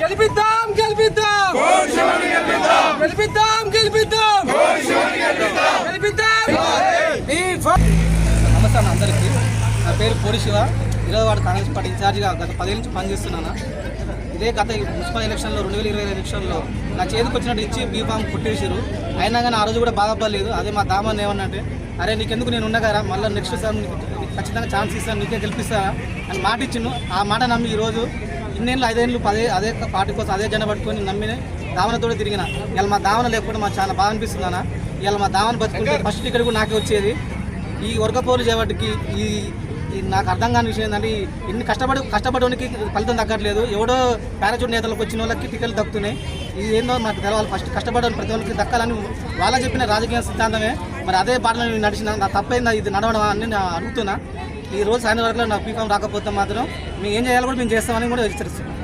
గెలిపిద్దాం గెలిపిద్దాం గెలిపిద్దాం గెలిపిద్దాం గెలిపిద్దాం నమస్కారం అందరికీ. నా పేరు పూరి శివ. వార్డు కాంగ్రెస్ పార్టీ ఇన్ఛార్జిగా గత పదేళ్ళ నుంచి పనిచేస్తున్నాను? ఇదే గత మున్సిపల్ ఎలక్షన్లో రెండు వేల ఇరవై ఎలక్షన్లో నా చేతికి వచ్చినట్టు ఇచ్చి బీఫామ్ కొట్టేసారు అయినా కానీ ఆ రోజు కూడా బాధపడలేదు. అదే మా దామాన్ని ఏమన్నంటే అరే నీకెందుకు నేను ఉండగారా మళ్ళీ నెక్స్ట్ సార్ ఖచ్చితంగా ఛాన్స్ ఇస్తాను నీకే గెలిపిస్తారా? అని మాట ఇచ్చిండు. ఆ మాట నమ్మి ఈరోజు ఇన్నేళ్ళు ఐదేళ్ళు పదే అదే పార్టీ కోసం అదే జెండా పట్టుకొని నమ్మిన దావనతో తిరిగిన. ఇలా మా దావన లేకపోతే మాకు చాలా బాధ అనిపిస్తుంది అన్న ఇలా మా దావన బతుకుంటే ఫస్ట్ టికెట్ కూడా నాకే వచ్చేది. ఈ వర్గపోలు చేపట్టికి ఈ ఈ నాకు అర్థం కాని విషయం ఏంటంటే ఇన్ని కష్టపడి కష్టపడడానికి ఫలితం తగ్గట్లేదు. ఎవడో పారాచూట్ నేతలకు వచ్చిన వాళ్ళకి టికెట్లు దక్కుతున్నాయి. ఇది ఏందో మాకు తెలవాలి. ఫస్ట్ కష్టపడని ప్రతి ఒక్కరికి దక్కాలని వాళ్ళ చెప్పిన రాజకీయ సిద్ధాంతమే. మరి అదే పాటలో నేను నడిచిన నా తప్పైందా ఇది నడవడం అని నేను అడుగుతున్నా. ఈ రోజు సాయంత్రం వరకు నా పీఫామ్ రాకపోతే మాత్రం మేము ఏం చేయాలో కూడా మేము చేస్తామని కూడా హెచ్చరిస్తున్నాం.